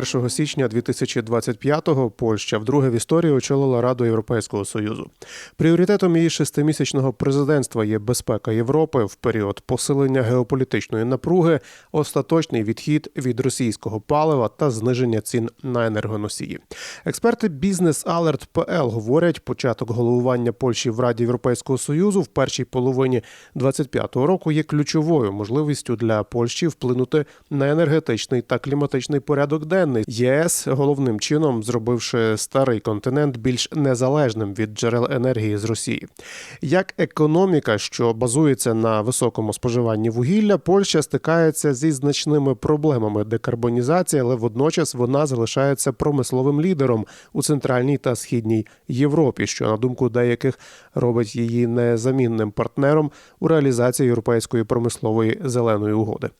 1 січня 2025-го Польща вдруге в історії очолила Раду Європейського союзу. Пріоритетом її шестимісячного президентства є безпека Європи в період посилення геополітичної напруги, остаточний відхід від російського палива та зниження цін на енергоносії. Експерти Бізнес Алерт ПЛ говорять, початок головування Польщі в Раді Європейського союзу в першій половині 25-го року є ключовою можливістю для Польщі вплинути на енергетичний та кліматичний порядок денний ЄС головним чином зробивши старий континент більш незалежним від джерел енергії з Росії. Як економіка, що базується на високому споживанні вугілля, Польща стикається зі значними проблемами декарбонізації, але водночас вона залишається промисловим лідером у центральній та східній Європі, що на думку деяких робить її незамінним партнером у реалізації європейської промислової зеленої угоди.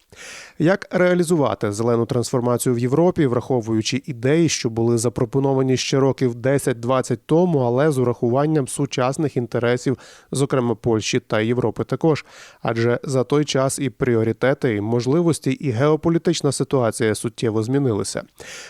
Як реалізувати зелену трансформацію в Європі, враховуючи ідеї, що були запропоновані ще років 10-20 тому, але з урахуванням сучасних інтересів, зокрема Польщі та Європи, також адже за той час і пріоритети, і можливості, і геополітична ситуація суттєво змінилися.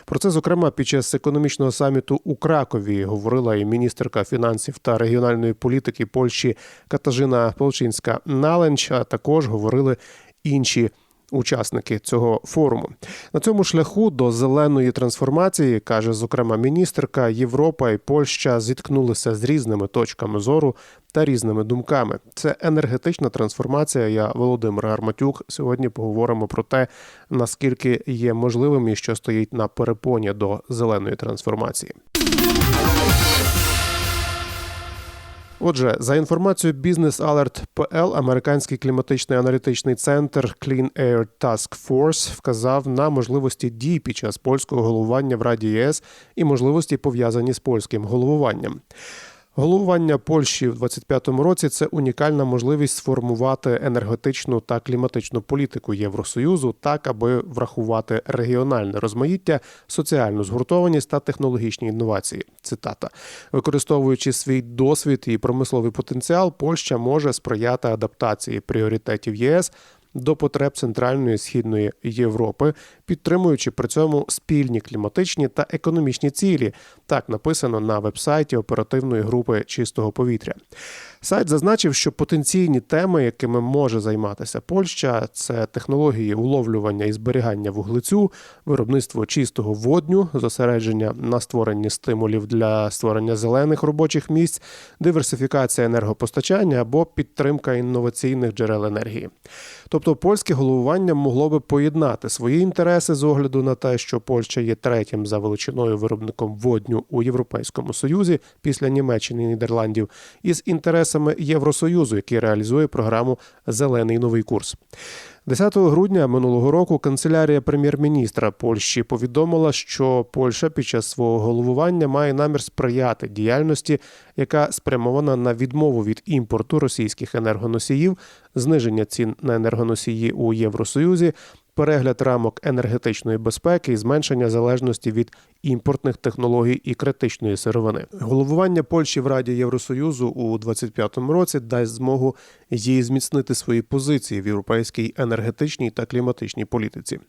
Про це, зокрема, під час економічного саміту у Кракові говорила і міністерка фінансів та регіональної політики Польщі Катажина Полчинська Наленч. А також говорили інші. Учасники цього форуму на цьому шляху до зеленої трансформації каже зокрема міністерка Європа і Польща зіткнулися з різними точками зору та різними думками. Це енергетична трансформація. Я Володимир Гарматюк. Сьогодні поговоримо про те, наскільки є можливим і що стоїть на перепоні до зеленої трансформації. Отже, за інформацією Business Alert PL, американський кліматичний аналітичний центр Clean Air Task Force вказав на можливості дій під час польського головування в Раді ЄС і можливості пов'язані з польським головуванням. Головування Польщі в 25-му році це унікальна можливість сформувати енергетичну та кліматичну політику Євросоюзу так, аби врахувати регіональне розмаїття, соціальну згуртованість та технологічні інновації. Цитата використовуючи свій досвід і промисловий потенціал, Польща може сприяти адаптації пріоритетів ЄС. До потреб Центральної і Східної Європи, підтримуючи при цьому спільні кліматичні та економічні цілі, так написано на вебсайті оперативної групи чистого повітря. Сайт зазначив, що потенційні теми, якими може займатися Польща, це технології уловлювання і зберігання вуглецю, виробництво чистого водню, зосередження на створенні стимулів для створення зелених робочих місць, диверсифікація енергопостачання або підтримка інноваційних джерел енергії. Тобто польське головування могло би поєднати свої інтереси з огляду на те, що Польща є третім за величиною виробником водню у Європейському Союзі після Німеччини і Нідерландів, із інтересами Євросоюзу, який реалізує програму Зелений новий курс. 10 грудня минулого року канцелярія прем'єр-міністра Польщі повідомила, що Польща під час свого головування має намір сприяти діяльності, яка спрямована на відмову від імпорту російських енергоносіїв, зниження цін на енергоносії у Євросоюзі. Перегляд рамок енергетичної безпеки і зменшення залежності від імпортних технологій і критичної сировини. Головування Польщі в Раді Євросоюзу у 2025 році дасть змогу їй зміцнити свої позиції в європейській енергетичній та кліматичній політиці,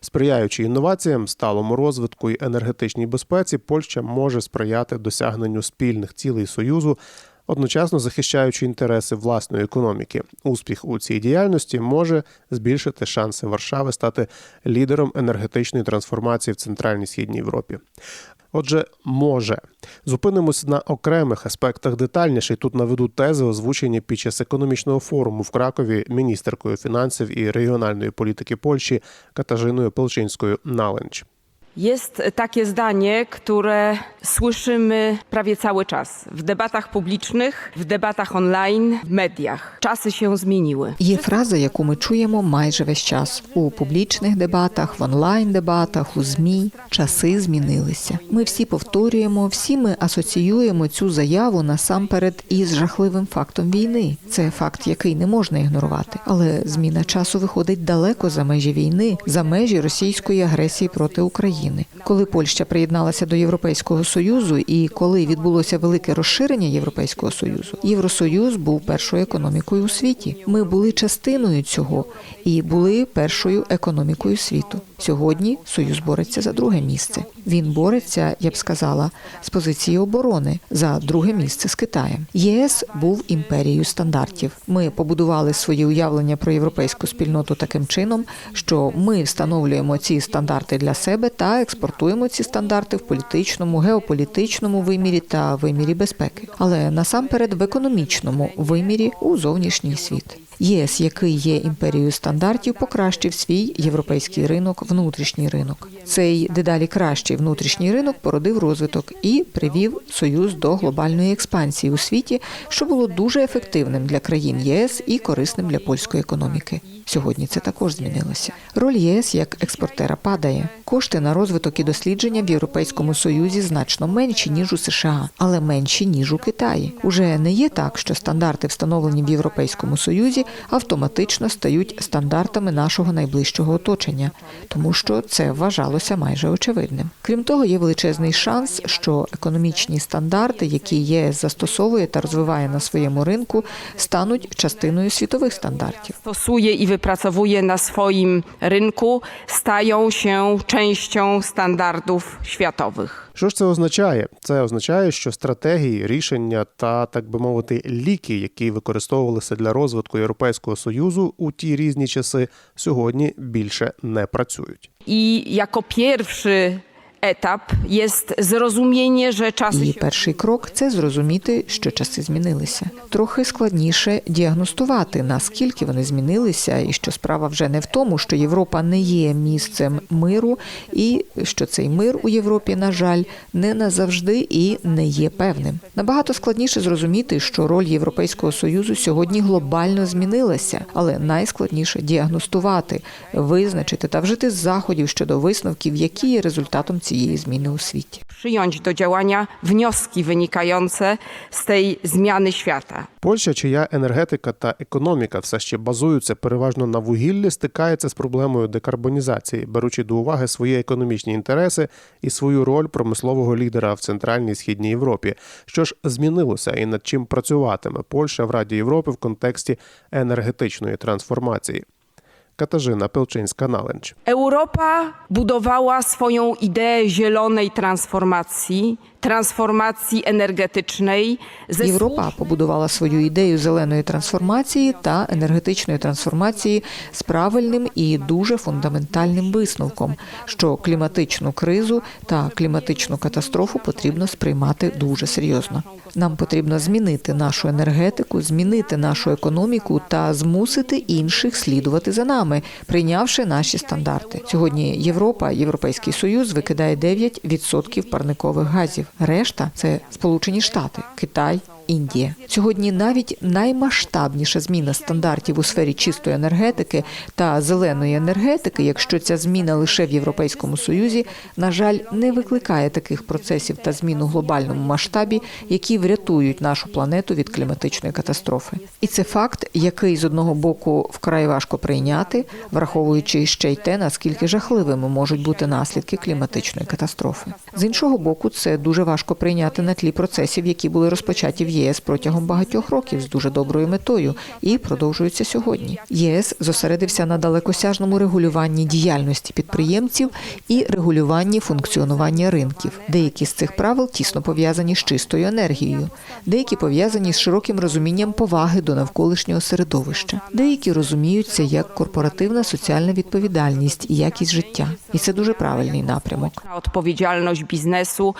сприяючи інноваціям, сталому розвитку і енергетичній безпеці, Польща може сприяти досягненню спільних цілей союзу одночасно захищаючи інтереси власної економіки. Успіх у цій діяльності може збільшити шанси Варшави стати лідером енергетичної трансформації в центральній східній Європі. Отже, може зупинимось на окремих аспектах детальніше. Тут наведу тези, озвучені під час економічного форуму в Кракові міністеркою фінансів і регіональної політики Польщі Катажиною Пелчинською Наленч. Jest takie zdanie, które słyszymy prawie cały czas w debatach publicznych, w debatach online, w mediach. Czasy się zmieniły. Є фраза, яку ми чуємо майже весь час у публічних дебатах, в онлайн-дебатах, у змі. Часи змінилися. Ми всі повторюємо, всі ми асоціюємо цю заяву насамперед із жахливим фактом війни. Це факт, який не можна ігнорувати. Але зміна часу виходить далеко за межі війни, за межі російської агресії проти України. Коли Польща приєдналася до Європейського союзу, і коли відбулося велике розширення Європейського союзу, Євросоюз був першою економікою у світі. Ми були частиною цього і були першою економікою світу. Сьогодні Союз бореться за друге місце. Він бореться, я б сказала, з позиції оборони за друге місце з Китаєм. ЄС був імперією стандартів. Ми побудували свої уявлення про європейську спільноту таким чином, що ми встановлюємо ці стандарти для себе та експортуємо ці стандарти в політичному, геополітичному вимірі та вимірі безпеки, але насамперед в економічному вимірі у зовнішній світ. ЄС, який є імперією стандартів, покращив свій європейський ринок, внутрішній ринок. Цей дедалі кращий внутрішній ринок породив розвиток і привів союз до глобальної експансії у світі, що було дуже ефективним для країн ЄС і корисним для польської економіки. Сьогодні це також змінилося. Роль ЄС як експортера падає. Кошти на розвиток і дослідження в Європейському Союзі значно менші ніж у США, але менші ніж у Китаї. Уже не є так, що стандарти, встановлені в Європейському Союзі, автоматично стають стандартами нашого найближчого оточення, тому що це вважалося майже очевидним. Крім того, є величезний шанс, що економічні стандарти, які ЄС застосовує та розвиває на своєму ринку, стануть частиною світових стандартів. stosuje i wypracowuje na swoim rynku, stają się częścią standardów światowych. Що ж це означає? Це означає, що стратегії, рішення та, так би мовити, ліки, які використовувалися для розвитку Європейського союзу у ті різні часи, сьогодні більше не працюють. I jako pierwszy jest zrozumienie, że czasy І się перший крок це зрозуміти, що часи змінилися. Трохи складніше діагностувати, наскільки вони змінилися, і що справа вже не в тому, що Європа не є місцем миру, і що цей мир у Європі, на жаль, не назавжди і не є певним. Набагато складніше зрозуміти, що роль Європейського союзу сьогодні глобально змінилася, але найскладніше діагностувати, визначити та вжити заходів щодо висновків, які є результатом цієї зміни у світі. przyjąć do działania wnioski wynikające z tej zmiany świata. Польща, чия енергетика та економіка все ще базуються переважно на вугіллі, стикається з проблемою декарбонізації, беручи до уваги свої економічні інтереси і свою роль промислового лідера в центральній і східній Європі. Що ж змінилося і над чим працюватиме Польща в Раді Європи в контексті енергетичної трансформації? Katarzyna Pełczyńska-Nalęcz. Europa budowała swoją ideę zielonej transformacji energetycznej ze Європа побудувала свою ідею зеленої трансформації та енергетичної трансформації з правильним і дуже фундаментальним висновком, що кліматичну кризу та кліматичну катастрофу потрібно сприймати дуже серйозно. Нам потрібно змінити нашу енергетику, змінити нашу економіку та змусити інших слідувати за нами, прийнявши наші стандарти. Сьогодні Європа, Європейський Союз викидає 9% парникових газів. Решта це Сполучені Штати, Китай. Індія сьогодні навіть наймасштабніша зміна стандартів у сфері чистої енергетики та зеленої енергетики, якщо ця зміна лише в Європейському Союзі, на жаль, не викликає таких процесів та змін у глобальному масштабі, які врятують нашу планету від кліматичної катастрофи. І це факт, який з одного боку вкрай важко прийняти, враховуючи ще й те, наскільки жахливими можуть бути наслідки кліматичної катастрофи. З іншого боку, це дуже важко прийняти на тлі процесів, які були розпочаті в ЄС протягом багатьох років з дуже доброю метою і продовжуються сьогодні. ЄС зосередився на далекосяжному регулюванні діяльності підприємців і регулюванні функціонування ринків. Деякі з цих правил тісно пов'язані з чистою енергією, деякі пов'язані з широким розумінням поваги до навколишнього середовища, деякі розуміються як корпоративна соціальна відповідальність і якість життя. І це дуже правильний напрямок. odpowiedzialność biznesu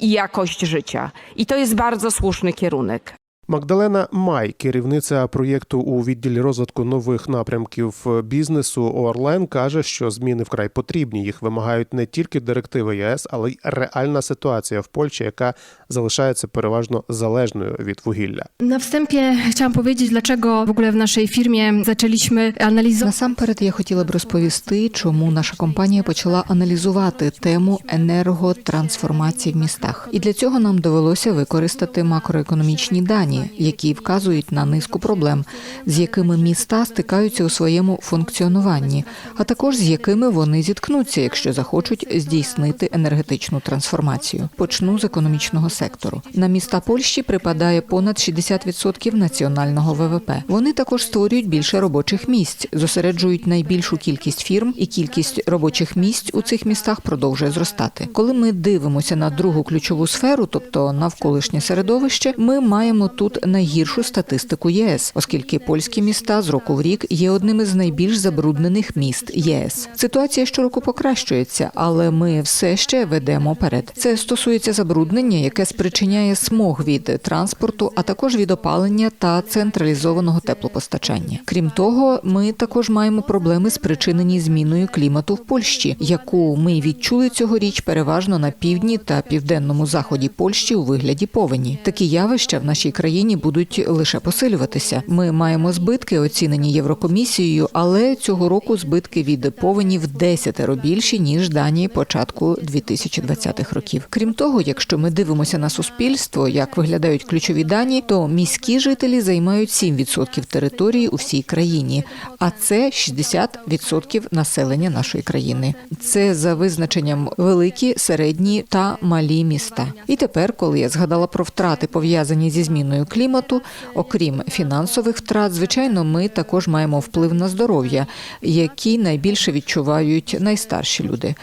i jakość życia. I to jest bardzo słuszny warunek, Магдалена Май, керівниця проєкту у відділі розвитку нових напрямків бізнесу Орлен, каже, що зміни вкрай потрібні. Їх вимагають не тільки директиви ЄС, але й реальна ситуація в Польщі, яка залишається переважно залежною від вугілля. Na wstępie chciałam powiedzieć, dlaczego w ogóle w naszej firmie zaczęliśmy analizować. Насамперед я хотіла б розповісти, чому наша компанія почала аналізувати тему енерготрансформації в містах. І для цього нам довелося використати макроекономічні дані, які вказують на низку проблем, з якими міста стикаються у своєму функціонуванні, а також з якими вони зіткнуться, якщо захочуть здійснити енергетичну трансформацію. Почну з економічного сектору. На міста Польщі припадає понад 60% національного ВВП. Вони також створюють більше робочих місць, зосереджують найбільшу кількість фірм, і кількість робочих місць у цих містах продовжує зростати. Коли ми дивимося на другу ключову сферу, тобто навколишнє середовище, ми маємо тут найгіршу статистику ЄС, оскільки польські міста з року в рік є одним із найбільш забруднених міст ЄС. Ситуація щороку покращується, але ми все ще ведемо перед. Це стосується забруднення, яке спричиняє смог від транспорту, а також від опалення та централізованого теплопостачання. Крім того, ми також маємо проблеми, спричинені зміною клімату в Польщі, яку ми відчули цьогоріч переважно на півдні та південному заході Польщі у вигляді повені. Такі явища в нашій країні будуть лише посилюватися. Ми маємо збитки, оцінені Єврокомісією, але цього року збитки від повені в десятеро більші ніж дані початку 2020-х років. Крім того, якщо ми дивимося на суспільство, як виглядають ключові дані, то міські жителі займають 7% території у всій країні, а це 60% населення нашої країни. Це за визначенням великі, середні та малі міста. І тепер, коли я згадала про втрати, пов'язані зі зміною клімату, окрім фінансових втрат, звичайно, ми також маємо вплив на здоров'я, які найбільше відчувають найстарші люди.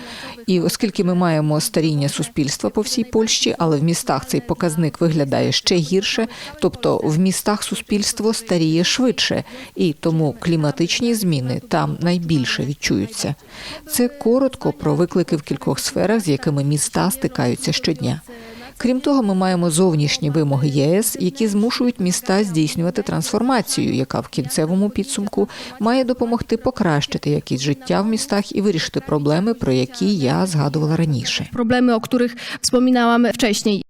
І оскільки ми маємо старіння суспільства по всій Польщі, але в містах цей показник виглядає ще гірше, тобто в містах суспільство старіє швидше, і тому кліматичні зміни там найбільше відчуються. Це коротко про виклики в кількох сферах, з якими міста стикаються щодня. Крім того, ми маємо зовнішні вимоги ЄС, які змушують міста здійснювати трансформацію, яка в кінцевому підсумку має допомогти покращити якість життя в містах і вирішити проблеми, про які я згадувала раніше. Проблеми, о яких вспоминала wcześniej.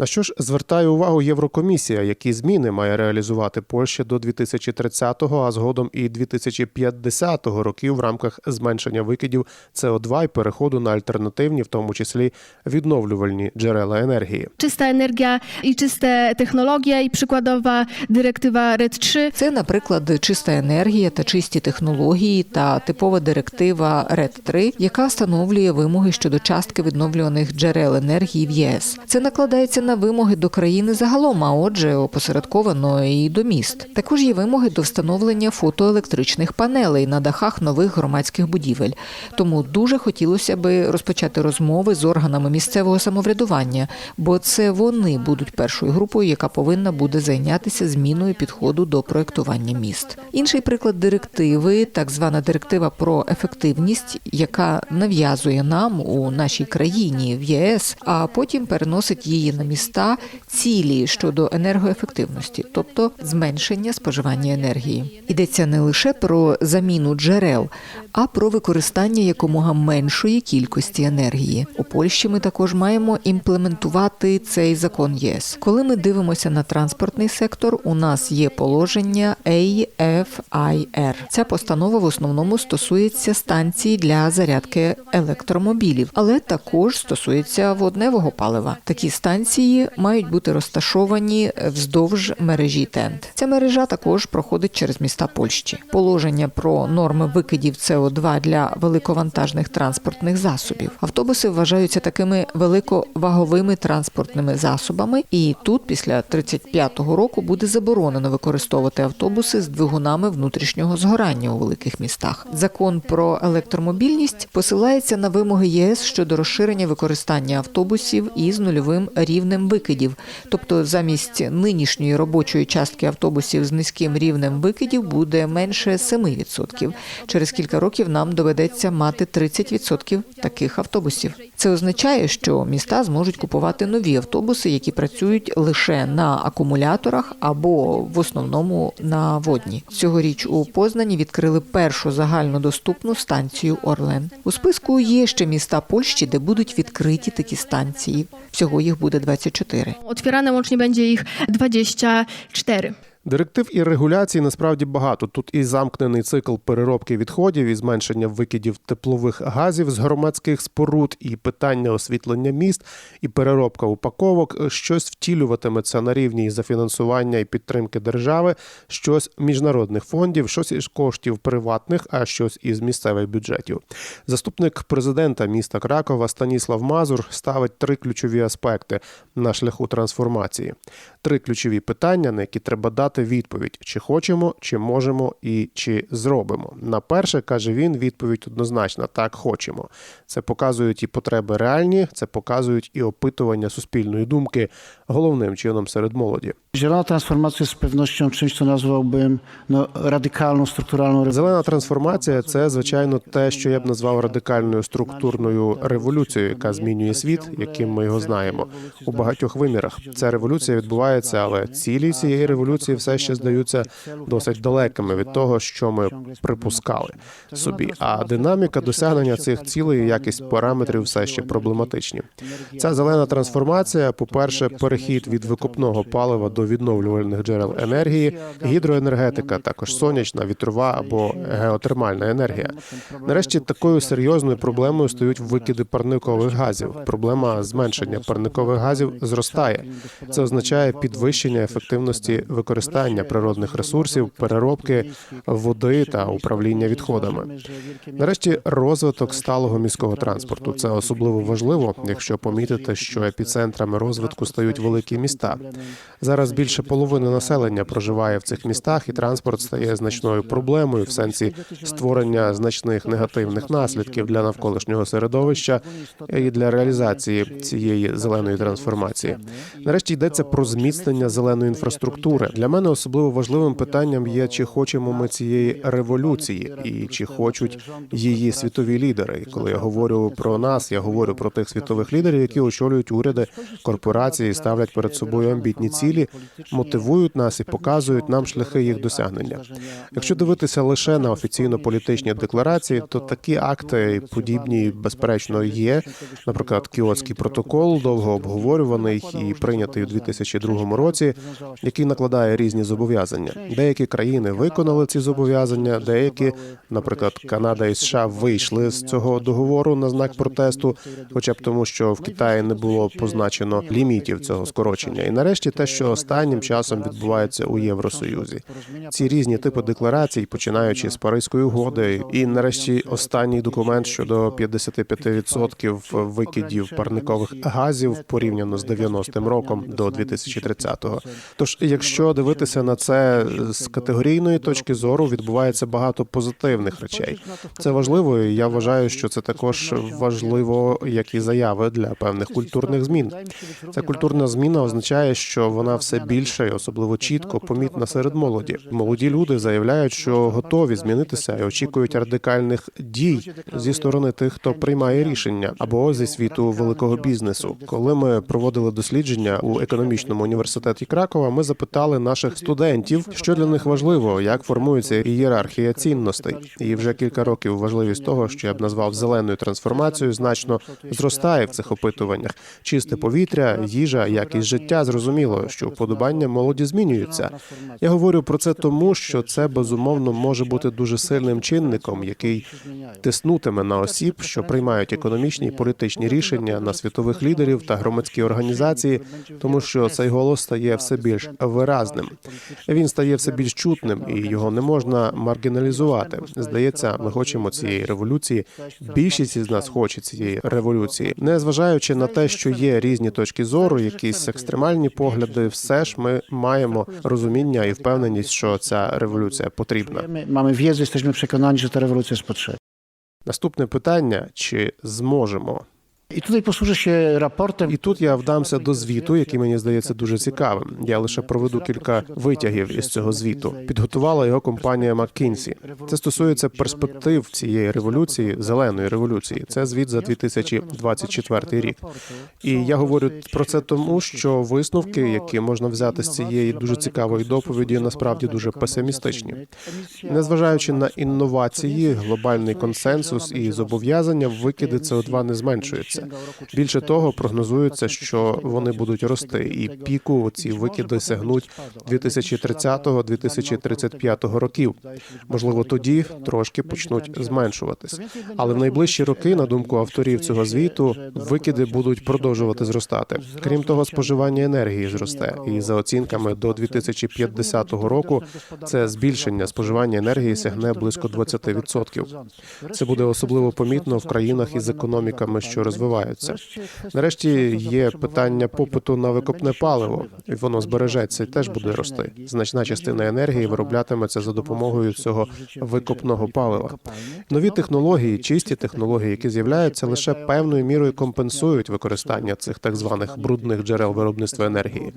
На що ж звертає увагу Єврокомісія, які зміни має реалізувати Польща до 2030-го, а згодом і 2050 років в рамках зменшення викидів СО2 і переходу на альтернативні, в тому числі відновлювальні джерела енергії. Czysta energia i czyste technologie i przykładowa dyrektywa RED 3 Це, наприклад, чиста енергія та чисті технології та типова директива РЕД 3 яка встановлює вимоги щодо частки відновлюваних джерел енергії в ЄС. Це накладається на вимоги до країни загалом, а отже, опосередковано і до міст. Також є вимоги до встановлення фотоелектричних панелей на дахах нових громадських будівель. Тому дуже хотілося би розпочати розмови з органами місцевого самоврядування, бо це вони будуть першою групою, яка повинна буде зайнятися зміною підходу до проектування міст. Інший приклад директиви, так звана директива про ефективність, яка нав'язує нам у нашій країні в ЄС, а потім переносить її на міста цілі щодо енергоефективності, тобто зменшення споживання енергії. Йдеться не лише про заміну джерел, а про використання якомога меншої кількості енергії. У Польщі ми також маємо імплементувати цей закон ЄС. Коли ми дивимося на транспортний сектор, у нас є положення AFIR. Ця постанова в основному стосується станцій для зарядки електромобілів, але також стосується водневого палива. Такі станції мають бути розташовані вздовж мережі ТЕНТ. Ця мережа також проходить через міста Польщі. Положення про норми викидів СО2 для великовантажних транспортних засобів. Автобуси вважаються такими великоваговими транспортними засобами, і тут після 35-го року буде заборонено використовувати автобуси з двигунами внутрішнього згорання у великих містах. Закон про електромобільність посилається на вимоги ЄС щодо розширення використання автобусів із нульовим рівнем викидів. Тобто, замість нинішньої робочої частки автобусів з низьким рівнем викидів буде менше 7%. Через кілька років нам доведеться мати 30% таких автобусів. Це означає, що міста зможуть купувати нові автобуси, які працюють лише на акумуляторах або в основному на водні. Цьогоріч у Познані відкрили першу загальнодоступну станцію Орлен. У списку є ще міста Польщі, де будуть відкриті такі станції. Всього їх буде 24. Otwierane łącznie będzie ich 24. Директив і регуляцій насправді багато. Тут і замкнений цикл переробки відходів, і зменшення викидів теплових газів з громадських споруд, і питання освітлення міст, і переробка упаковок. Щось втілюватиметься на рівні і зафінансування і підтримки держави, щось міжнародних фондів, щось із коштів приватних, а щось із місцевих бюджетів. Заступник президента міста Кракова Станіслав Мазур ставить три ключові аспекти на шляху трансформації. Три ключові питання, на які треба дати відповідь: чи хочемо, чи можемо і чи зробимо. На перше каже він, відповідь однозначна: так хочемо. Це показують і потреби реальні, це показують і опитування суспільної думки головним чином серед молоді. Zielona transformacja jest z pewnością czymś, co nazwałbym no, radykalną, strukturalną. Зелена трансформація це звичайно те, що я б назвав радикальною структурною революцією, яка змінює світ, яким ми його знаємо у багатьох вимірах. Ця революція відбувається, але цілі цієї революції все ще здаються досить далекими від того, що ми припускали собі. А динаміка досягнення цих цілей, і якість параметрів все ще проблематичні. Ця зелена трансформація, по-перше, перехід від викопного палива до відновлювальних джерел енергії, гідроенергетика, також сонячна, вітрова або геотермальна енергія. Нарешті такою серйозною проблемою стають викиди парникових газів. Проблема зменшення парникових газів зростає. Це означає підвищення ефективності використання природних ресурсів, переробки води та управління відходами. Нарешті розвиток сталого міського транспорту. Це особливо важливо, якщо помітити, що епіцентрами розвитку стають великі міста. Зараз більше половини населення проживає в цих містах, і транспорт стає значною проблемою в сенсі створення значних негативних наслідків для навколишнього середовища і для реалізації цієї зеленої трансформації. Нарешті йдеться про зміцнення зеленої інфраструктури. Для мене особливо важливим питанням є, чи хочемо ми цієї революції, і чи хочуть її світові лідери. І коли я говорю про нас, я говорю про тих світових лідерів, які очолюють уряди, корпорації, ставлять перед собою амбітні цілі, мотивують нас і показують нам шляхи їх досягнення. Якщо дивитися лише на офіційно політичні декларації, то такі акти подібні, безперечно, є. Наприклад, Кіотський протокол, довго обговорюваний і прийнятий у 2002 році, який накладає різні зобов'язання. Деякі країни виконали ці зобов'язання, деякі, наприклад, Канада і США вийшли з цього договору на знак протесту, хоча б тому, що в Китаї не було позначено лімітів цього скорочення. І нарешті те, що останнім часом відбувається у Євросоюзі. Ці різні типи декларацій, починаючи з Паризької угоди, і нарешті останній документ щодо 55% викидів парникових газів порівняно з 90-м роком до 2030-го. Тож, якщо дивитися на це з категорійної точки зору, відбувається багато позитивних речей. Це важливо. і Я вважаю, що це також важливо, як і заяви для певних культурних змін. Ця культурна зміна означає, що вона все більше і особливо чітко помітна серед молоді. Молоді люди заявляють, що готові змінитися і очікують радикальних дій зі сторони тих, хто приймає рішення, або зі світу великого бізнесу. Коли ми проводили дослідження у економічному університеті Кракова, ми запитали наших студентів, що для них важливо, як формується ієрархія цінностей. І вже кілька років важливість того, що я б назвав зеленою трансформацією, значно зростає в цих опитуваннях. Чисте повітря, їжа, якість життя. Зрозуміло, що вподобання молоді змінюються. Я говорю про це тому, що це безумовно може бути дуже сильним чинником, який тиснутиме на осіб, що приймають економічні і політичні рішення на світових лідерів та громадські організації, тому що цей голос стає все більш виразним. Він стає все більш чутним, і його не можна маргіналізувати. Здається, ми хочемо цієї революції. Більшість із нас хоче цієї революції, не зважаючи на те, що є різні точки зору, якісь екстремальні погляди, все ж ми маємо розуміння і впевненість, що ця революція потрібна. Маємо wiedzę, jesteśmy przekonani, że ta rewolucja jest. Наступне питання: чи зможемо? I tutaj posłużę się raportem. І тут я вдамся до звіту, який мені здається дуже цікавим. Я лише проведу кілька витягів із цього звіту. Підготувала його компанія McKinsey. Це стосується перспектив цієї революції, зеленої революції. Це звіт за 2024 рік. І я говорю про це тому, що висновки, які можна взяти з цієї дуже цікавої доповіді, насправді дуже песимістичні. Незважаючи на інновації, глобальний консенсус і зобов'язання, викиди СО2 не зменшуються. Змінюватися. Більше того, прогнозується, що вони будуть рости, і піку ці викиди сягнуть 2030-2035 років. Можливо, тоді трошки почнуть зменшуватись. Але в найближчі роки, на думку авторів цього звіту, викиди будуть продовжувати зростати. Крім того, споживання енергії зросте, і за оцінками до 2050 року це збільшення споживання енергії сягне близько 20%. Це буде особливо помітно в країнах із економіками, що розвиваються. Нарешті є питання попиту на викопне паливо, і воно збережеться і теж буде рости. Значна частина енергії вироблятиметься за допомогою цього викопного палива. Нові технології, чисті технології, які з'являються, лише певною мірою компенсують використання цих так званих брудних джерел виробництва енергії.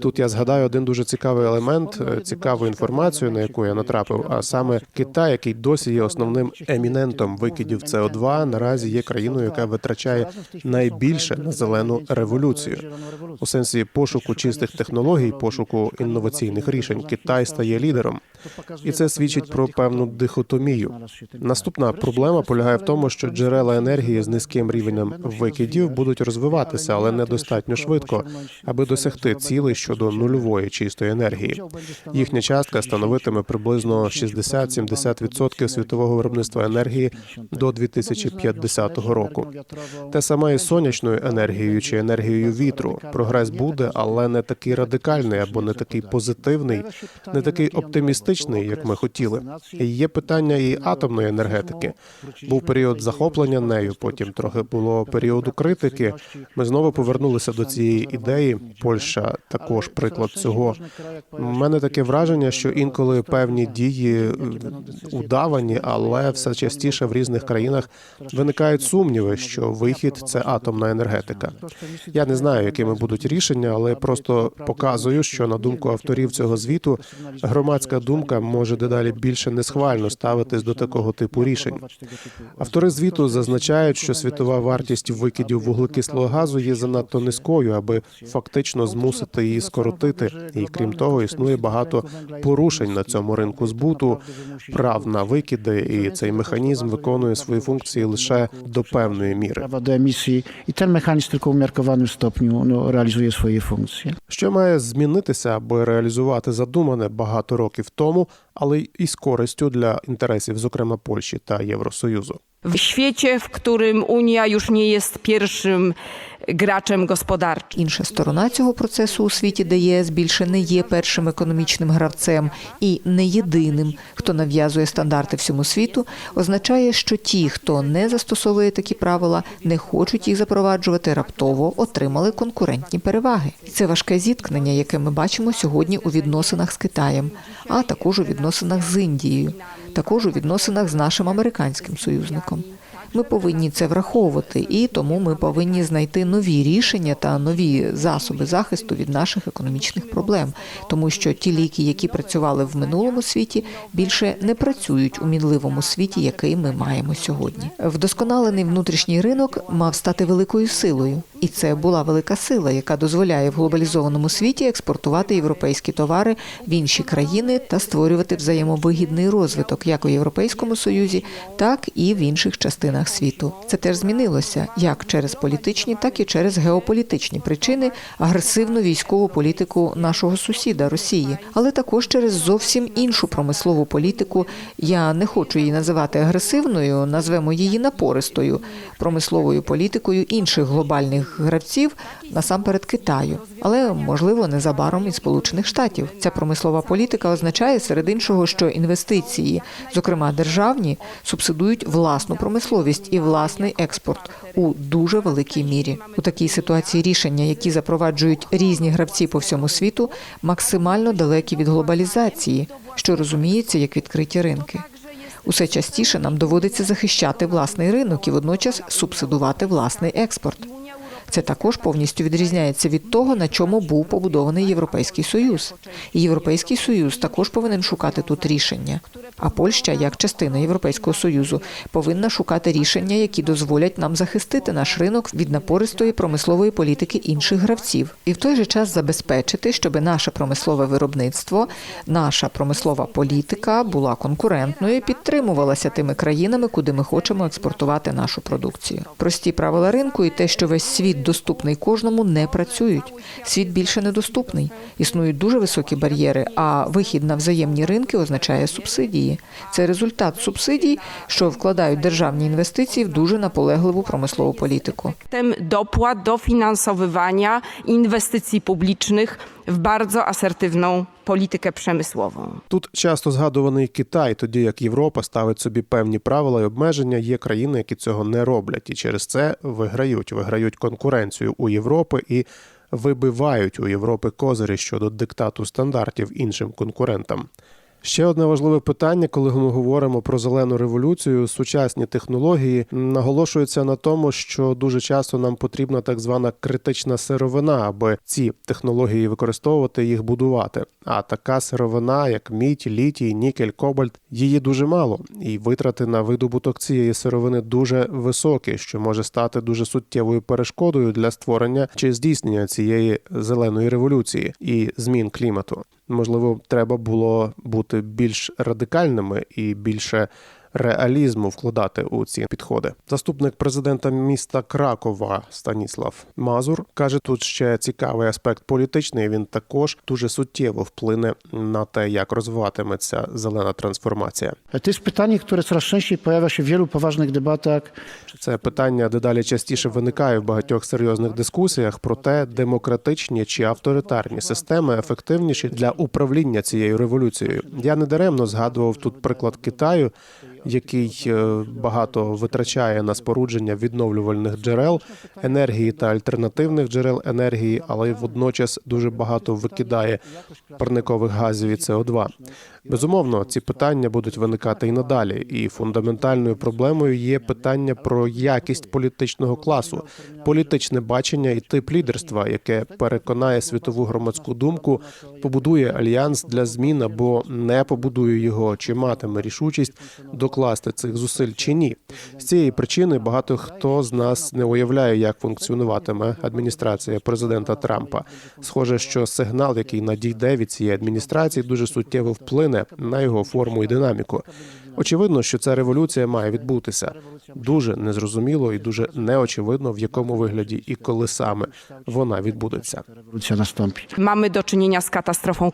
Тут я згадаю один дуже цікавий елемент, е, цікаву інформацію, на яку я натрапив. А саме Китай, який досі є основним емінентом викидів СО2, наразі є країною, яка витрачає найбільше на зелену революцію. У сенсі пошуку чистих технологій, пошуку інноваційних рішень. Китай стає лідером, і це свідчить про певну дихотомію. Наступна проблема полягає в тому, що джерела енергії з низьким рівнем викидів будуть розвиватися, але недостатньо швидко, аби досягти цілей щодо нульової чистої енергії. Їхня частка становитиме приблизно 60-70% світового виробництва енергії до 2050 року. Те саме і сонячною енергією чи енергією вітру. Прогрес буде, але не такий радикальний або не такий позитивний, не такий оптимістичний, як ми хотіли. І є питання і атомної енергетики. Був період захоплення нею, потім трохи було періоду критики. Ми знову повернулися до цієї ідеї. Польща також приклад цього. У мене таке враження, що інколи певні дії е, удавані, але все частіше в різних країнах виникають сумніви, що вихід це атомна енергетика. Я не знаю, якими будуть рішення, але просто показую, що на думку авторів цього звіту громадська думка може дедалі більше несхвально ставитись до такого типу рішень. Автори звіту зазначають, що світова вартість викидів вуглекислого газу є занадто низькою, аби фактично змусити її скоротити. І крім того, існує багато порушень на цьому ринку збуту, прав на викиди, і цей механізм виконує свої функції лише до певної міри. Ten mechanizm tylko w umiarkowanym stopniu no, realizuje swoje funkcje. Що mає змінитися, аби реалізувати задумане багато років тому, але й із користю для інтересів, зокрема Польщі та Євросоюзу. W świecie, w którym Unia już nie jest pierwszym graczem gospodarczym. Інша сторона цього процесу у світі, де ЄС більше не є першим економічним гравцем і не єдиним, хто нав'язує стандарти всьому світу, означає, що ті, хто не застосовує такі правила, не хочуть їх запроваджувати, раптово отримали конкурентні переваги. Це важке зіткнення, яке ми бачимо сьогодні у відносинах з Китаєм, а також у відносинах з Індією, також у відносинах з нашим американським союзником. Ми повинні це враховувати, і тому ми повинні знайти нові рішення та нові засоби захисту від наших економічних проблем, тому що ті ліки, які працювали в минулому світі, більше не працюють у мінливому світі, який ми маємо сьогодні. Вдосконалений внутрішній ринок мав стати великою силою, і це була велика сила, яка дозволяє в глобалізованому світі експортувати європейські товари в інші країни та створювати взаємовигідний розвиток як у Європейському Союзі, так і в інших частинах світу. Це теж змінилося як через політичні, так і через геополітичні причини, агресивну військову політику нашого сусіда Росії, але також через зовсім іншу промислову політику. Я не хочу її називати агресивною, назвемо її напористою промисловою політикою інших глобальних гравців, насамперед Китаю, але можливо незабаром і Сполучених Штатів. Ця промислова політика означає серед іншого, що інвестиції, зокрема державні, субсидують власну промисловість і власний експорт у дуже великій мірі. У такій ситуації рішення, які запроваджують різні гравці по всьому світу, максимально далекі від глобалізації, що розуміється як відкриті ринки. Усе частіше нам доводиться захищати власний ринок і водночас субсидувати власний експорт. Це також повністю відрізняється від того, на чому був побудований Європейський Союз. І Європейський Союз також повинен шукати тут рішення. А Польща, як частина Європейського Союзу, повинна шукати рішення, які дозволять нам захистити наш ринок від напористої промислової політики інших гравців, і в той же час забезпечити, щоб наше промислове виробництво, наша промислова політика була конкурентною, і підтримувалася тими країнами, куди ми хочемо експортувати нашу продукцію. Прості правила ринку і те, що весь світ доступний кожному, не працюють. Світ більше недоступний. Існують дуже високі бар'єри, а вихід на взаємні ринки означає субсидії. Це результат субсидій, що вкладають державні інвестиції в дуже наполегливу промислову політику. Тим доплат до фінансування інвестицій publicznych w bardzo asertywną politykę przemysłową. Тут часто згадуваний Китай, тоді як Європа ставить собі певні правила і обмеження. Є країни, які цього не роблять, і через це виграють, виграють конкуренцію у Європи і вибивають у Європи козирі щодо диктату стандартів іншим конкурентам. Ще одне важливе питання, коли ми говоримо про зелену революцію, сучасні технології наголошується на тому, що дуже часто нам потрібна так звана критична сировина, аби ці технології використовувати їх будувати. А така сировина, як мідь, літій, нікель, кобальт, її дуже мало, і витрати на видобуток цієї сировини дуже високі, що може стати дуже суттєвою перешкодою для створення чи здійснення цієї зеленої революції і змін клімату. Можливо, треба було бути більш радикальними і більше реалізму вкладати у ці підходи. Заступник президента міста Кракова Станіслав Мазур каже, тут ще цікавий аспект політичний. Він також дуже суттєво вплине на те, як розвиватиметься зелена трансформація. To jest pytanie, które coraz częściej pojawia się w wielu poważnych debatach. Це питання дедалі частіше виникає в багатьох серйозних дискусіях про те, демократичні чи авторитарні системи ефективніші для управління цією революцією. Я не даремно згадував тут приклад Китаю, який е, багато витрачає на спорудження відновлювальних джерел енергії та альтернативних джерел енергії, але водночас дуже багато викидає парникових газів і СО2. Безумовно, ці питання будуть виникати і надалі. І фундаментальною проблемою є питання про якість політичного класу, політичне бачення і тип лідерства, яке переконає світову громадську думку, побудує альянс для змін або не побудує його, чи матиме рішучість докласти цих зусиль чи ні. З цієї причини багато хто з нас не уявляє, як функціонуватиме адміністрація президента Трампа. Схоже, що сигнал, який надійде від цієї адміністрації, дуже суттєво вплине на його форму і динаміку. Очевидно, що ця революція має відбутися. Дуже незрозуміло і дуже неочевидно, в якому вигляді і коли саме вона відбудеться. Nastąpi. Mamy do czynienia z katastrofą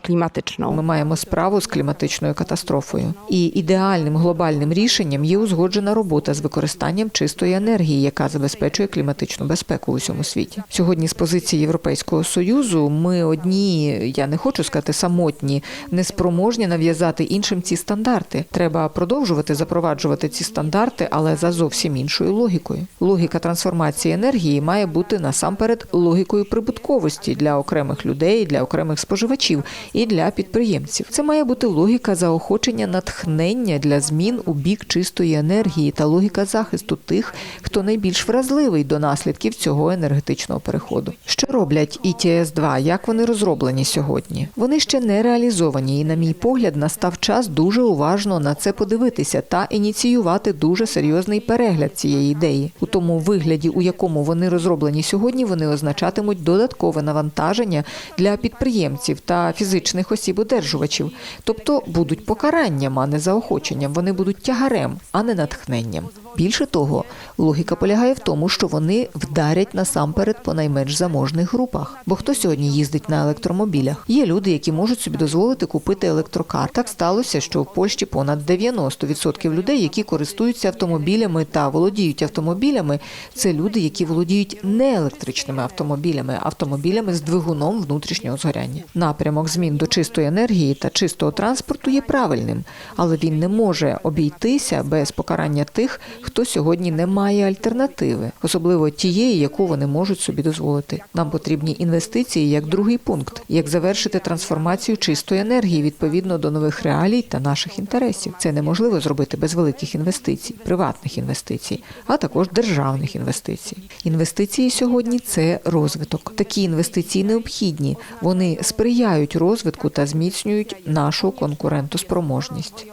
Ми маємо справу з кліматичною катастрофою. І ідеальним глобальним рішенням є узгоджена робота з використанням чистої енергії, яка забезпечує кліматичну безпеку у всьому світі. Сьогодні з позиції Європейського союзу ми одні, я не хочу сказати самотні, неспроможні нав'язати іншим ці стандарти. Треба продовжувати запроваджувати ці стандарти, але за зовсім іншою логікою. Логіка трансформації енергії має бути насамперед логікою прибутковості для окремих людей, для окремих споживачів і для підприємців. Це має бути логіка заохочення натхнення для змін у бік чистої енергії та логіка захисту тих, хто найбільш вразливий до наслідків цього енергетичного переходу. Що роблять ІТС 2 Як вони розроблені сьогодні? Вони ще не реалізовані, і, на мій погляд, настав час дуже уважно на це подивитися та ініціювати дуже серйозний перегляд цієї ідеї. У тому вигляді, у якому вони розроблені сьогодні, вони означатимуть додаткове навантаження для підприємців та фізичних осіб-одержувачів, тобто будуть покаранням, а не заохоченням. Вони будуть тягарем, а не натхненням. Більше того, логіка полягає в тому, що вони вдарять насамперед по найменш заможних групах. Бо хто сьогодні їздить на електромобілях? Є люди, які можуть собі дозволити купити електрокар. Так сталося, що в Польщі понад 90% людей, які користуються автомобілями та володіють автомобілями, це люди, які володіють не електричними автомобілями, автомобілями з двигуном внутрішнього згоряння. Напрямок змін до чистої енергії та чистого транспорту є правильним, але він не може обійтися без покарання тих, хто сьогодні не має альтернативи, особливо тієї, яку вони можуть собі дозволити. Нам потрібні інвестиції як другий пункт, як завершити трансформацію чистої енергії відповідно до нових реалій та наших інтересів. Це неможливо зробити без великих інвестицій, приватних інвестицій, а також державних інвестицій. Інвестиції сьогодні це розвиток. Такі інвестиції необхідні. Вони сприяють розвитку та зміцнюють нашу конкурентоспроможність.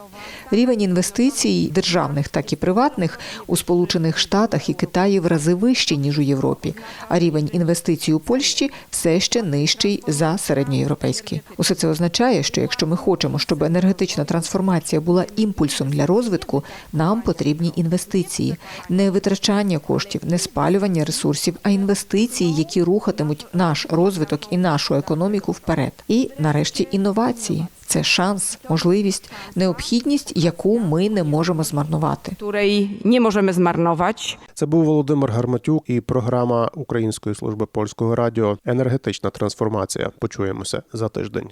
Рівень інвестицій, державних так і приватних, у Сполучених Штатах і Китаї в рази вищий, ніж у Європі, а рівень інвестицій у Польщі все ще нижчий за середньоєвропейський. Усе це означає, що якщо ми хочемо, щоб енергетична трансформація була імпульсом для розвитку, нам потрібні інвестиції, не витрачання коштів, не спалювання ресурсів, а інвестиції, які рухатимуть наш розвиток і нашу економіку вперед. І нарешті інновації. Це шанс, можливість, необхідність, яку ми не можемо змарнувати. Турей nie можемо змарнувати. Це був Володимир Гарматюк і програма Української служби польського радіо Енергетична трансформація. Почуємося за тиждень.